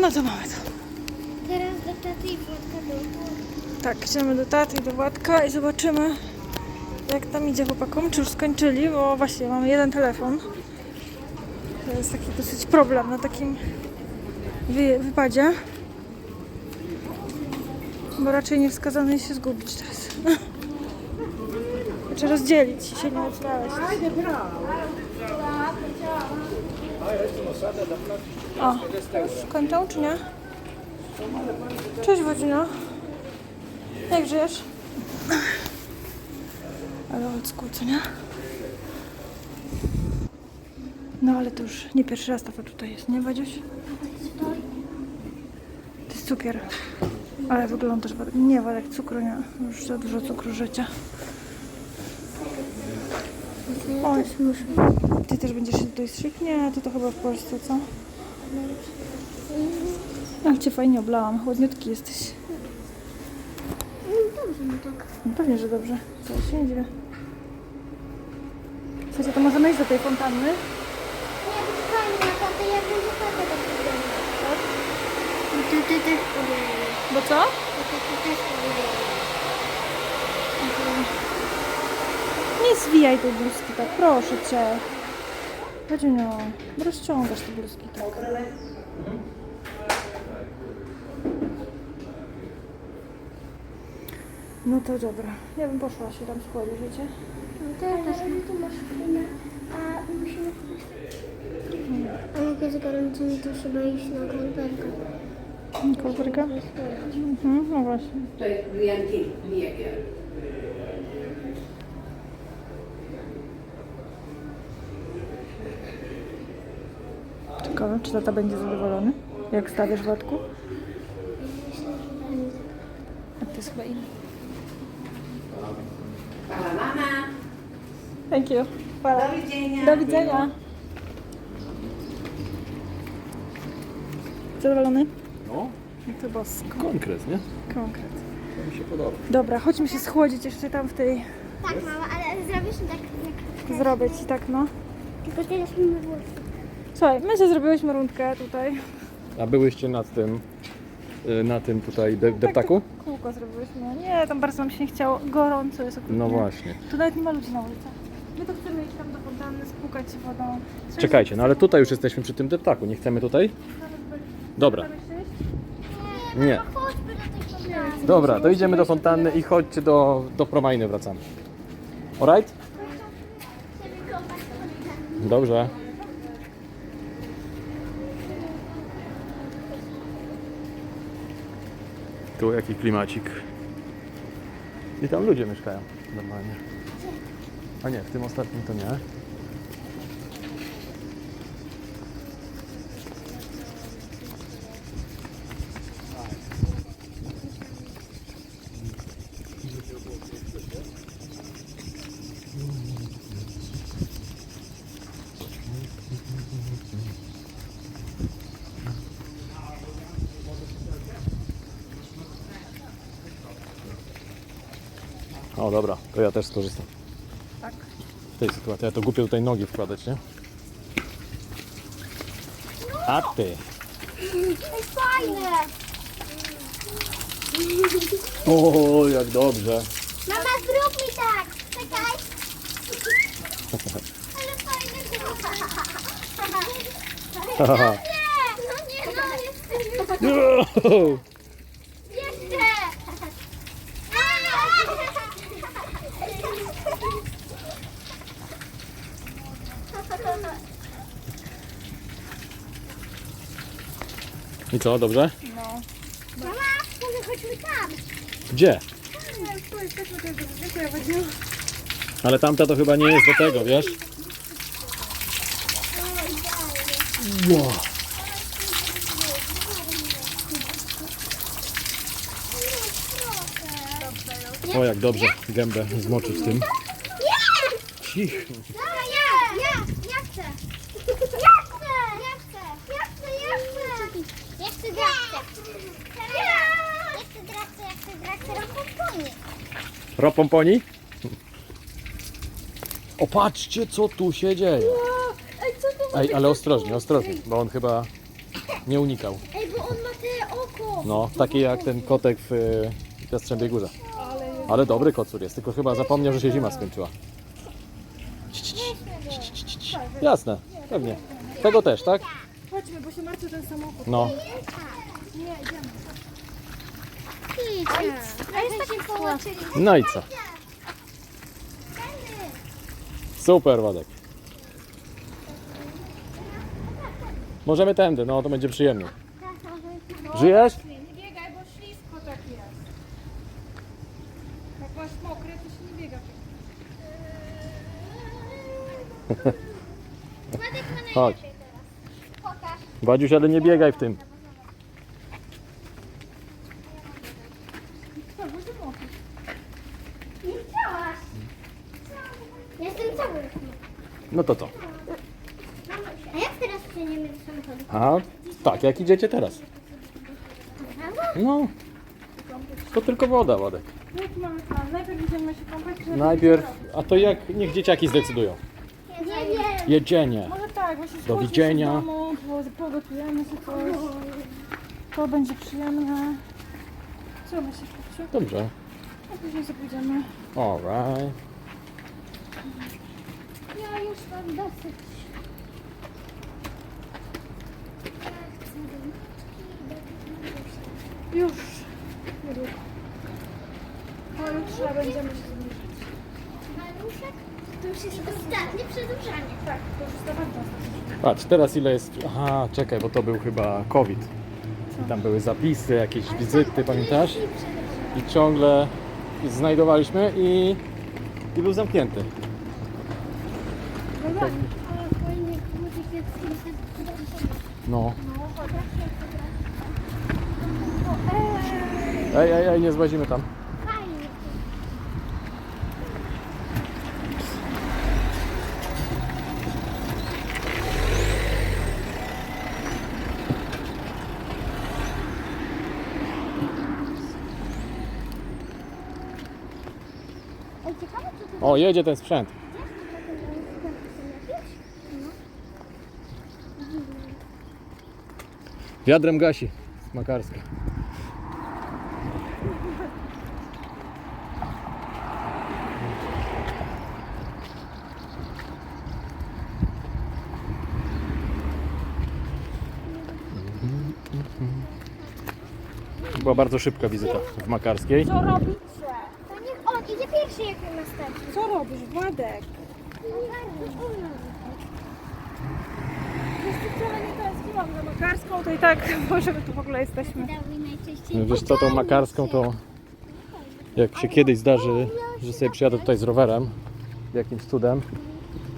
No to mamy to. Teraz do taty i Władka do Tak, idziemy do taty i do Władka i zobaczymy jak tam idzie chłopakom, czy już skończyli, bo właśnie mamy jeden telefon. To jest taki dosyć problem na takim wy, wypadzie. Bo raczej nie wskazane jest się zgubić teraz. Trzeba rozdzielić i się nie odznaleźć. O, już kończą czy nie? Cześć Wodzina. Jak żyjesz? Ale old school, co nie? No ale to już nie pierwszy raz tata tutaj jest, nie Wadziuś? To jest cukier. Ale wyglądasz, nie Władek, cukru nie. Już za dużo cukru życia. Oj, ty też będziesz się tutaj szyć? Nie, ty to chyba w Polsce, co? Ach, cię fajnie oblałam, chłodniutki jesteś. Dobrze mi tak. No pewnie, że dobrze. Co się nie dziwię. Słuchajcie, to możemy iść do tej fontanny? Nie, to fajnie, na tatę jak będzie tatę tak ty, ty powinieneś. Bo co? I ty, ty też Nie zwijaj tej bluzki tak, proszę cię. Wadziniu, bo rozciągasz te bluzki tak. No to dobra. Ja bym poszła się tam schłodzić, wiecie? No to ja też. Ale tu masz klimę, a musimy... A jak jest gorąco, to trzeba iść na kąperkę. Kolberka? Mhm, no właśnie. To jest wyjątki wiekiem. Ciekawe, czy tata będzie zadowolony? Jak stawiasz Władku? A to jest chyba inny. Pana mama. Thank you. Hvala. Do widzenia. Do widzenia. Zadowolony? No, To bosko. konkret, nie? Konkret. To mi się podoba. Dobra, chodźmy się schłodzić jeszcze tam w tej... Tak, mama, ale zrobisz tak jak... Zrobić i tak, no. Tylko teraz mamy włosy. Słuchaj, my sobie zrobiłyśmy rundkę tutaj. A byłyście nad tym, y, na tym tutaj de Tak, deptaku? tak Kółko zrobiłyśmy. Nie, tam bardzo nam się nie chciało. Gorąco jest okrutnie. No właśnie. Tu nawet nie ma ludzi na ulicach. My to chcemy iść tam do fontanny, spłukać się wodą. Czekajcie, no ale tutaj już jesteśmy przy tym deptaku. Nie chcemy tutaj? Dobra. Nie. Chodźmy do tej fontanny. Dobra, to idziemy do fontanny i chodźcie do, do Promajny wracamy. Alright? Dobrze. Tu jaki klimacik. I tam ludzie mieszkają normalnie. A nie, w tym ostatnim to nie. O dobra, to ja też skorzystam. Tak. W tej sytuacji. Ja to głupio tutaj nogi wkładać, nie? A ty. To jest fajne. O, jak dobrze. Mama, zrób mi tak. Czekaj. Ale fajne. Haha. Nie, no nie, no nie. I co, dobrze? No. Mama, może chodźmy tam. Gdzie? Ale tamta to chyba nie jest do tego, wiesz? Wow. O, jak dobrze gębę zmoczyć tym. Cicho. Dobra, ja, ja, ja chcę. Ja chcę. Ja chcę. Ja chcę, ja chcę. Ja chcę drakce. Ja chcę drakce, ja chcę drakce rompoponi. Ropomponi? O, patrzcie, co tu się dzieje. Ej, co to Ej, ale ostrożnie, ostrożnie, bo on chyba... nie unikał. Ej, bo on ma te oko. No, taki jak ten kotek w y, Jastrzębiej Górze. Ale dobry kocur jest, tylko chyba zapomniał, że się zima skończyła. Jasne, pewnie. Tego też, tak? Chodźmy, bo się martwi ten samochód. No. A jest takie połączenie. No i co? Super, Wadek. Możemy tędy, no to będzie przyjemnie. Żyjesz? Nie biegaj, bo ślisko tak jest. Jak masz mokre, to się nie biega. Ma Chodź. najlepiej teraz. Pokaż. Wadziuś, ale nie biegaj w tym. No to co? A jak teraz przeniemy do samochodu? A tak, jak idziecie teraz? No. To tylko woda, Wadek. Jak mamy plan? Najpierw idziemy się kąpać, czy Najpierw, a to jak, niech dzieciaki zdecydują. Nie wiem. Jedzenie. Może tak, właśnie Do widzenia. się w domu, po- pogotujemy sobie coś. To będzie przyjemne. Co my się? Dobrze. A później sobie pójdziemy. Alright. Ja już mam dosyć. Już. Niedługo. Pojutrze będziemy się zbliżać. Maluszek? To już jest ostatnie przedłużanie. Tak, to już jest naprawdę ostatnie. Patrz, teraz ile jest... Aha, czekaj, bo to był chyba COVID. I tam były zapisy, jakieś wizyty, pamiętasz? I ciągle znajdowaliśmy i, i był zamknięty. Ale fajnie, musisz się No. Ej, ej, ej, nie złazimy tam. O, jedzie ten sprzęt. Wiadrem gasi. Makarska. Była bardzo szybka wizyta w Makarskiej. Co robicie? To niech on idzie pierwszy jak następny. Co robisz, Władek? Jeśli wcale nie tęskniłam za Makarską, to i tak może my tu w ogóle jesteśmy. Najczęściej. Wiesz co, tą Makarską to jak się kiedyś zdarzy, że sobie przyjadę tutaj z rowerem, jakimś cudem,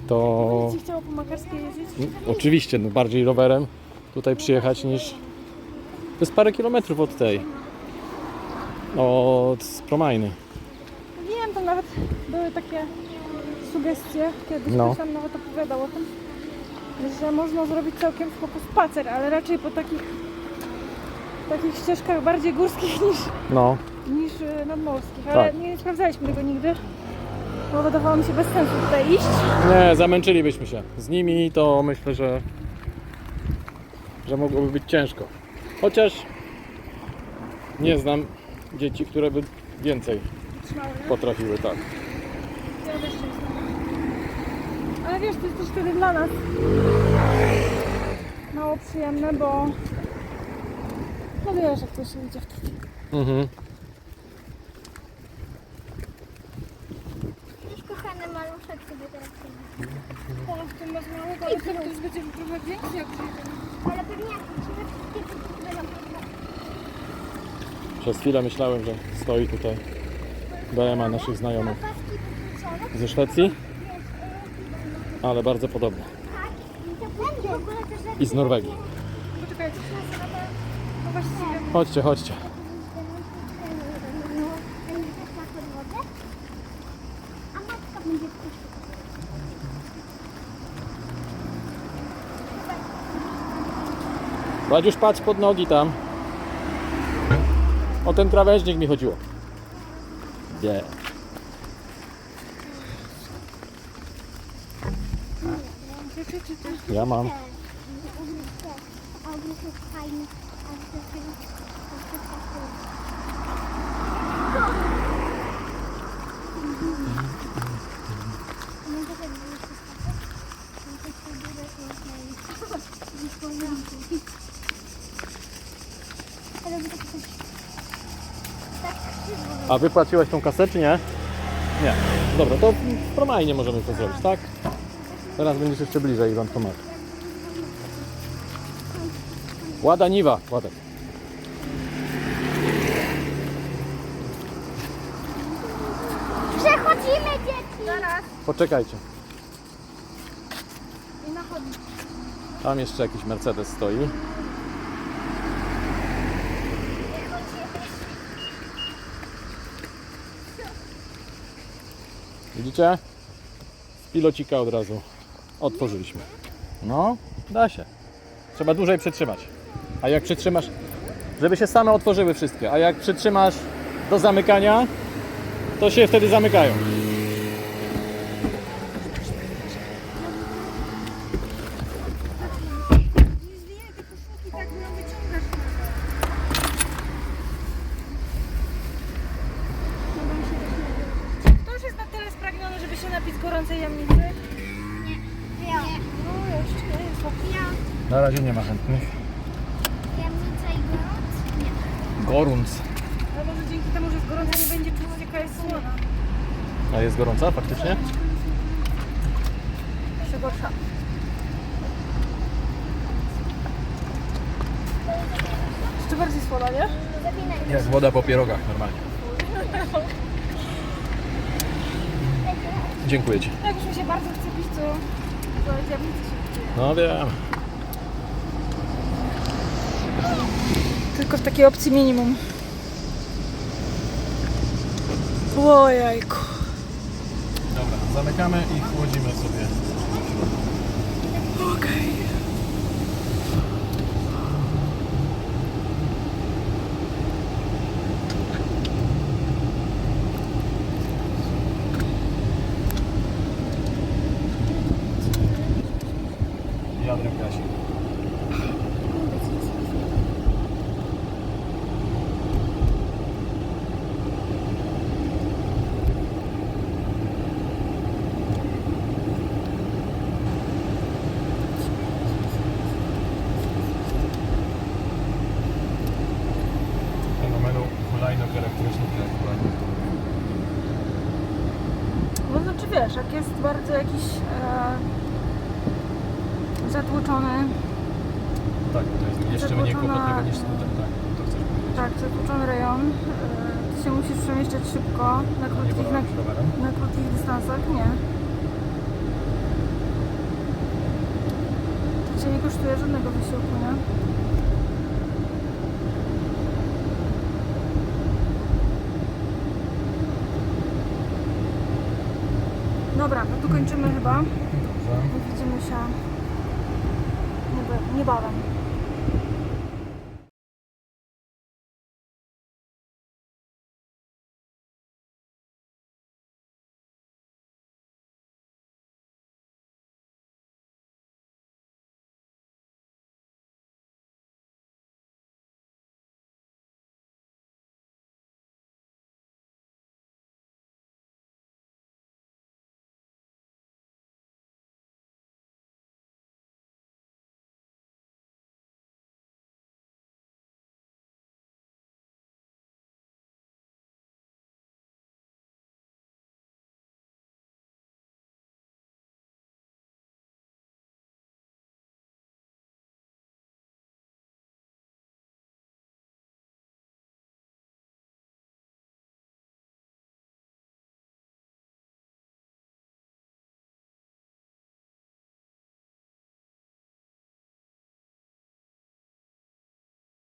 to Ci chciało po Makarskiej jeździć? Oczywiście, no bardziej rowerem tutaj przyjechać niż. To jest parę kilometrów od tej. Od Promajny. Wiem, tam nawet były takie sugestie, kiedyś No. ktoś tam nawet opowiadał o tym, że można zrobić całkiem spoko spacer, ale raczej po takich takich ścieżkach bardziej górskich niż, No, niż y, nadmorskich, ale Tak. nie sprawdzaliśmy tego nigdy, bo wydawało mi się bez sensu tutaj iść. nie, zamęczylibyśmy się. Z nimi to myślę, że. że mogłoby być ciężko. Chociaż nie znam dzieci, które by więcej Trzymały, nie? potrafiły, tak. Ja też znam. Ale wiesz, to jest też wtedy dla nas mało przyjemne, bo no wiesz, jak to się idzie wtedy. Mhm. Jakiś kochany maluszek sobie teraz przyjdzie. Teraz tu masz małego, ale to już będzie trochę większy jak Ale pewnie jak przyjdzie, wszystkie będą Przez chwilę myślałem, że stoi tutaj BMA naszych znajomych ze Szwecji, ale bardzo podobne. I z Norwegii. No Chodźcie, chodźcie. Wadziusz, patrz pod nogi tam. O ten krawężnik mi chodziło. Nie. Ja mam. A ogród jest fajny. A do tego a do tego- Mogę tak było się skakać? Mogę się budować można i- i powiem. Ale by tak coś... Tak krzywo. A wypłaciłeś tą kasę, czy nie? Nie. Dobra, to w promajnie możemy to zrobić, tak? Teraz będziesz jeszcze bliżej bankomatu. Łada Niwa, Ładek. Przechodzimy dzieci! Zaraz. Poczekajcie. I na chodnik. Tam jeszcze jakiś Mercedes stoi. Widzicie? Z pilocika od razu otworzyliśmy. No, da się. Trzeba dłużej przytrzymać. A jak przytrzymasz, żeby się same otworzyły wszystkie, a jak przytrzymasz do zamykania, to się wtedy zamykają. To już jest na tyle spragniony, żeby się napić gorącej jamnicy. Na razie nie ma chętnych. Jamnica i gorąc? Nie. Gorąc. Ale może dzięki temu, że jest gorąca, nie będzie czuć jaka jest słona. A jest gorąca faktycznie? Jeszcze gorsza. Jeszcze bardziej słona, nie? Zapinaj. Jest woda po pierogach normalnie. Dziękuję Ci. Jak już mi się bardzo chce pić, to jamnicy się. No wiem. Tylko w takiej opcji minimum. Ojejku. Dobra, zamykamy i chłodzimy sobie. Okej. Jadrem gasi. Fenomenu hulajnóg elektrycznych jak hulajnóg. No znaczy wiesz, jak jest bardzo jakiś e, zatłoczony, Tak, to jest jeszcze niż skuter, tak, to chcesz powiedzieć. tak, rejon, e, ty się musisz przemieszczać szybko, na nie krótkich, na, wolałeś rowerem? na krótkich dystansach, nie. To cię nie kosztuje żadnego wysiłku, nie? Dobra, no tu kończymy chyba. Dobrze. Widzimy się niebe- niebawem.